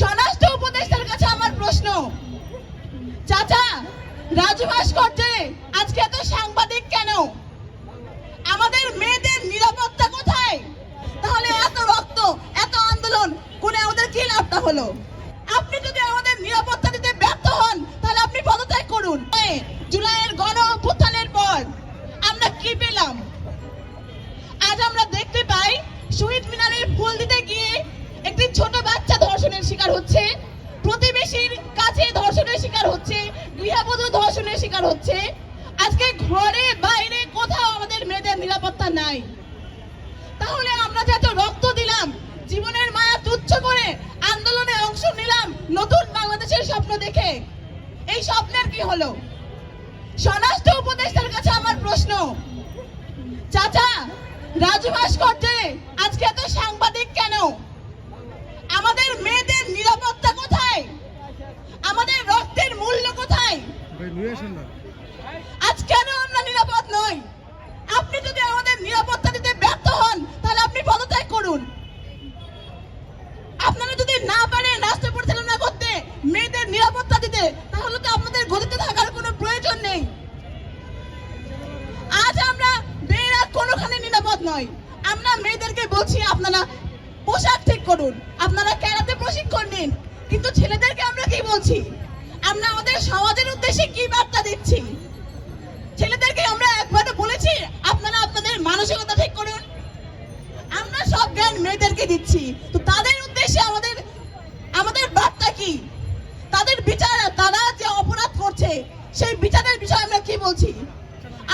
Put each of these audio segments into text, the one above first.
স্বরাষ্ট্র উপদেষ্টার কাছে আমার প্রশ্ন। চাচা, রাজু ভাস্কর্যে আজকে এত সাংবাদিক কেন? আমাদের মেয়েদের নিরাপত্তা কোথায়? তাহলে এত রক্ত, এত আন্দোলন কোনে আমাদের কি লাভটা হলো? আপনি যদি আমাদের নিরাপত্তা দিতে ব্যর্থ হন, তাহলে আপনি পদত্যাগ করুন। জুলাইয়ের গণ অভ্যুত্থানের পর আমরা কি পেলাম? আজ আমরা দেখতে পাই শহীদ মিনারে ফুল দিতে গিয়ে একটি ছোট বাচ্চা ধর্ষণের শিকার হচ্ছে, প্রতিবেশীর কাছে ধর্ষণের শিকার হচ্ছে, গৃহবধূ ধর্ষণের শিকার হচ্ছে। আজকে ঘরে বাইরে কোথাও আমাদের মেয়েদের নিরাপত্তা নাই। তাহলে আমরা যে এত রক্ত দিলাম, জীবনের মায়া তুচ্ছ করে আন্দোলনে অংশ নিলাম, নতুন বাংলাদেশের স্বপ্ন দেখে, এই স্বপ্নের কি হলো? স্বরাষ্ট্র উপদেষ্টার কাছে আমার প্রশ্ন। চাচা, রাজু ভাস্কর্যে আজকে এত সাংবাদিক কেন আমাদের মেয়েদের নিরাপত্তা কোথায় আমাদের রক্তের মূল্য কোথায় ভাই নিয়ে আসেন না আজ কেন আমরা নিরাপদ নই? আপনি যদি আমাদের নিরাপত্তা ব্যর্থ হন, তাহলে আপনি পদত্যাগ করুন। আপনারা যদি না পারেন রাষ্ট্র পরিচালনা করতে, মেয়েদের নিরাপত্তা দিতে, তাহলে তো আপনাদের গদিতে থাকার কোনো প্রয়োজন নেই। আজ আমরা মেয়েরা কোনোখানে নিরাপদ নয় আমরা মেয়েদেরকে বলছি, আপনারা পোশাক ঠিক করুন, আপনারা ক্যারাতে প্রশিক্ষণ নিন, কিন্তু ছেলেদেরকে আমরা কি বলছি? আমরা আমাদের সমাজের উদ্দেশ্যে কি বার্তা দিচ্ছি? ছেলেদেরকে আমরা একবারও বলেছি, আপনারা আপনাদের মানসিকতা ঠিক করুন। আমরা সব জ্ঞান মেয়েদেরকে দিচ্ছি। তো তাদের উদ্দেশ্যে আমাদের আমাদের বার্তা কি? তাদের বিচার, তারা যে অপরাধ করছে, সেই বিচারের বিষয়ে আমরা কি বলছি?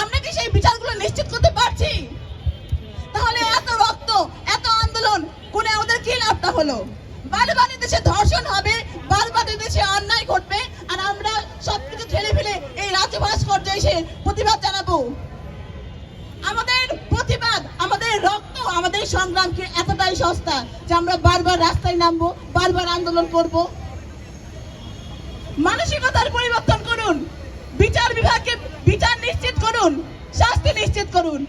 আমরা কি সেই বিচারগুলো নিশ্চিত করতে পারছি? তাহলে এত রক্ত, এত আন্দোলন করে আমাদের কি লাভটা হলো? বারবার দেশে ধর্ষণ হবে, বারবার দেশে অন্যায় জানাব। আমাদের প্রতিবাদ, আমাদের রক্ত, আমাদের সংগ্রামকে এতটাই সস্তা যে আমরা বারবার রাস্তায় নামবো, বারবার আন্দোলন করব? মানসিকতার পরিবর্তন করুন। বিচার বিভাগকে বিচার নিশ্চিত করুন, শাস্তি নিশ্চিত করুন।